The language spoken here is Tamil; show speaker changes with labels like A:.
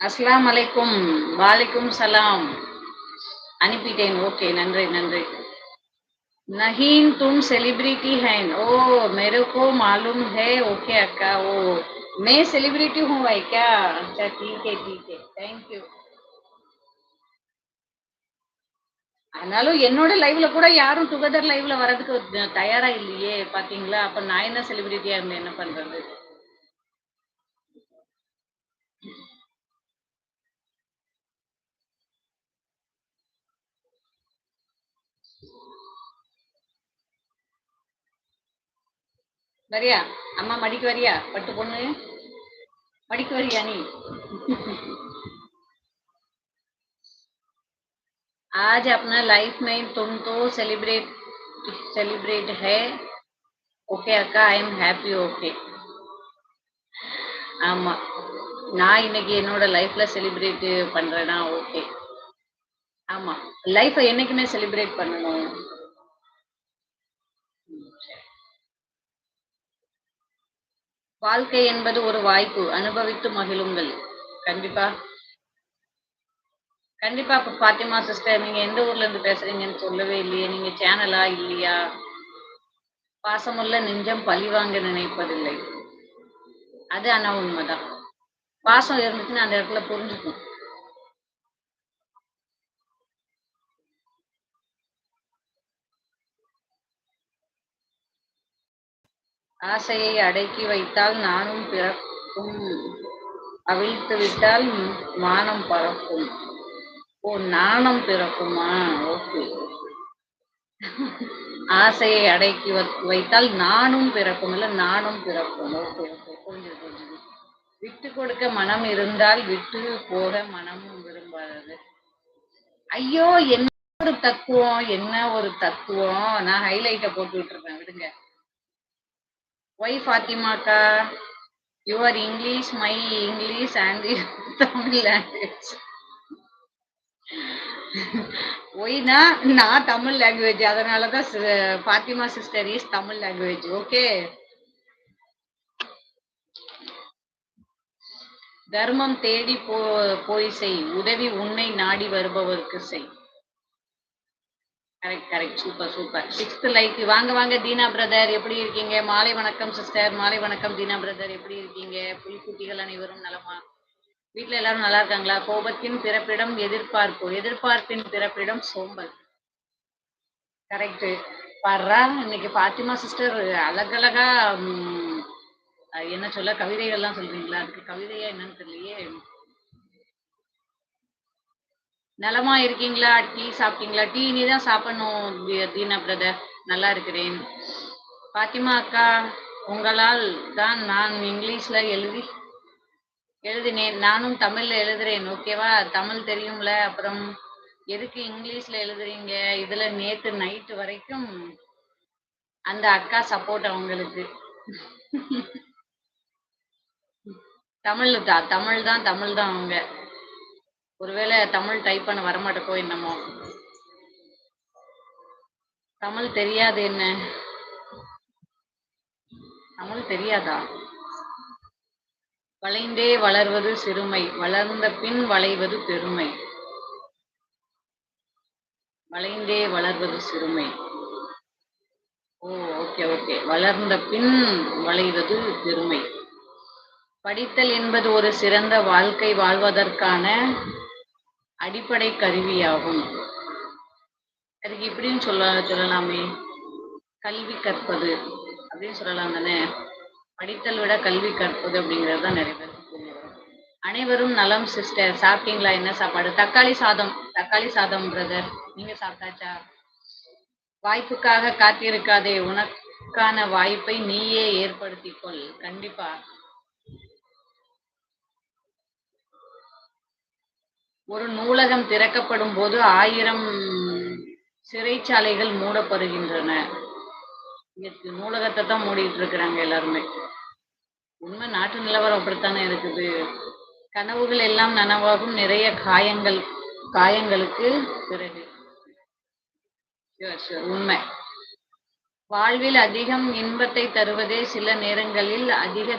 A: அஸ்லாம் அலைக்கும் வாலைக்கும் சலாம் அனுப்பிட்டேன் ஓகே நன்றி நன்றி नहीं तुम सेलिब्रिटी है ओ मेरे को मालूम है ओके अक्का ओ मैं सेलिब्रिटी हूँ भाई क्या अच्छा ठीक है ठीक है थैंक यू ஆனாலும் என்னோட லைவ்ல கூட யாரும் டுகெதர் லைவ்ல வர்றதுக்கு தயாரா இல்லையே பாத்தீங்களா அப்ப நான் என்ன செலிபிரிட்டியா இருந்தேன் என்ன பண்றது வரியா அம்மா மடிக்கு வரியா பட்டு பொண்ணு மடிக்கு வரியா நீ आज अपना लाइफ में तुम तो सेलिब्रेट सेलिब्रेट है ஓகே அக்கா ஐ எம் ஹாப்பி ஓகே ஆமா நான் இன்னைக்கு என்னோட லைஃப்ல செலிப்ரேட் பண்றேனா ஓகே ஆமா லைஃப்பை என்னைக்குமே செலிப்ரேட் பண்ணணும் வாழ்க்கை என்பது ஒரு வாய்ப்பு. அனுபவித்து மகிழுங்கள். கண்டிப்பா. கண்டிப்பா இப்ப பாத்திமா சிஸ்டர் நீங்க எந்த ஊர்ல இருந்து பேசுறீங்கன்னு சொல்லவே இல்லையே. நீங்க சேனலா இல்லையா? பாசமுள்ள நெஞ்சம் பழிவாங்க நினைப்பதில்லை. அது ஆனா உண்மைதான். பாசம் இருந்துச்சுன்னா அந்த இடத்துல புரிஞ்சுக்கும் ஆசையை அடக்கி வைத்தால் நானும் பிறக்கும். அவிழ்த்து விட்டால் மானம் பறக்கும். ஓ நாணம் பிறக்குமா? ஓகே. ஆசையை அடக்கி வைத்தால் நானும் பிறக்கும் இல்ல நானும் பிறக்கும். ஓகே ஓகே புரிஞ்சுது புரிஞ்சுது. விட்டு கொடுக்க மனம் இருந்தால் விட்டு போக மனமும் விரும்பாதது. ஐயோ என்ன ஒரு தத்துவம் என்ன ஒரு தத்துவம்? நான் ஹைலைட்டை போட்டு விட்டுருப்பேன் விடுங்க. Why ஃபாத்திமாக்கா your English my English and Tamil language ஒய்னா நான் தமிழ் லாங்குவேஜ் அதனாலதான் Fatima sister is Tamil language okay தர்மம் தேடி போ போய் செய். உதவி உன்னை நாடி வருபவருக்கு செய். Correct correct super super sixth like வாங்க வாங்க தீனா பிரதர் எப்படி இருக்கீங்க? மாலை வணக்கம் சிஸ்டர் மாலை வணக்கம் தீனா பிரதர் எப்படி இருக்கீங்க? புலிக்குட்டிகள் அனைவரும் நலமா? வீட்டுல எல்லாரும் நல்லா இருக்காங்களா? கோபத்தின் பிறப்பிடம் எதிர்பார்ப்பு எதிர்பார்ப்பின் பிறப்பிடம் சோம்பல். கரெக்ட் பாடுறா இன்னைக்கு பாத்திமா சிஸ்டர் அழகழகா என்ன சொல்ல கவிதைகள்லாம் சொல்றீங்களா? அதுக்கு கவிதையா என்னன்னு தெரியலையே. நலமா இருக்கீங்களா? டீ சாப்பிட்டீங்களா? டீ நீ தான் சாப்பிடணும் தீனா பிரதர் நல்லா இருக்கிறேன். பாத்திமா அக்கா உங்களால் தான் நான் இங்கிலீஷ்ல எழுதி எழுதினேன். நானும் தமிழ்ல எழுதுறேன் ஓகேவா? தமிழ் தெரியும்ல அப்புறம் எதுக்கு இங்கிலீஷ்ல எழுதுறீங்க? இதுல நேத்து நைட்டு வரைக்கும் அந்த அக்கா சப்போர்ட் அவங்களுக்கு. தமிழ் தான் தமிழ் தான் தமிழ் தான் அவங்க. ஒருவேளை தமிழ் டைப் பண்ண வரமாட்டேக்கோ என்னமோ. தமிழ் தெரியாது என்ன? தமிழ் தெரியாதா? வளைந்தே வளர்வது சிறுமை வளர்ந்த பின் வளைவது பெருமை. வளைந்தே வளர்வது சிறுமை. ஓ ஓகே ஓகே வளர்ந்த பின் வளைவது பெருமை. படித்தல் என்பது ஒரு சிறந்த வாழ்க்கை வாழ்வதற்கான அடிப்படை கருவியாகும். அதுக்கு இப்படின்னு சொல்ல சொல்லலாமே. கல்வி கற்பது அப்படின்னு சொல்லலாம் தானே? படித்தல் விட கல்வி கற்பது அப்படிங்கிறது தான் நிறைய பேர் அனைவரும் நலம் சிஸ்டர். சாப்பிட்டீங்களா? என்ன சாப்பாடு? தக்காளி சாதம். தக்காளி சாதம் பிரதர் நீங்க சாப்பிட்டாச்சா? வாய்ப்புக்காக காத்திருக்காதே. உனக்கான வாய்ப்பை நீயே ஏற்படுத்திக்கொள். கண்டிப்பா. ஒரு நூலகம் திறக்கப்படும் போது ஆயிரம் சிறைச்சாலைகள் மூடப்படுகின்றன. நூலகத்தை தான் மூடிட்டு இருக்கிறாங்க எல்லாருமே. உண்மை நாட்டு நிலவரம் அப்படித்தானே இருக்குது. கனவுகள் எல்லாம் நனவாகும். நிறைய காயங்கள் காயங்களுக்கு பிறகு. உண்மை. வாழ்வில் அதிகம் இன்பத்தை தருவதே சில நேரங்களில் அதிக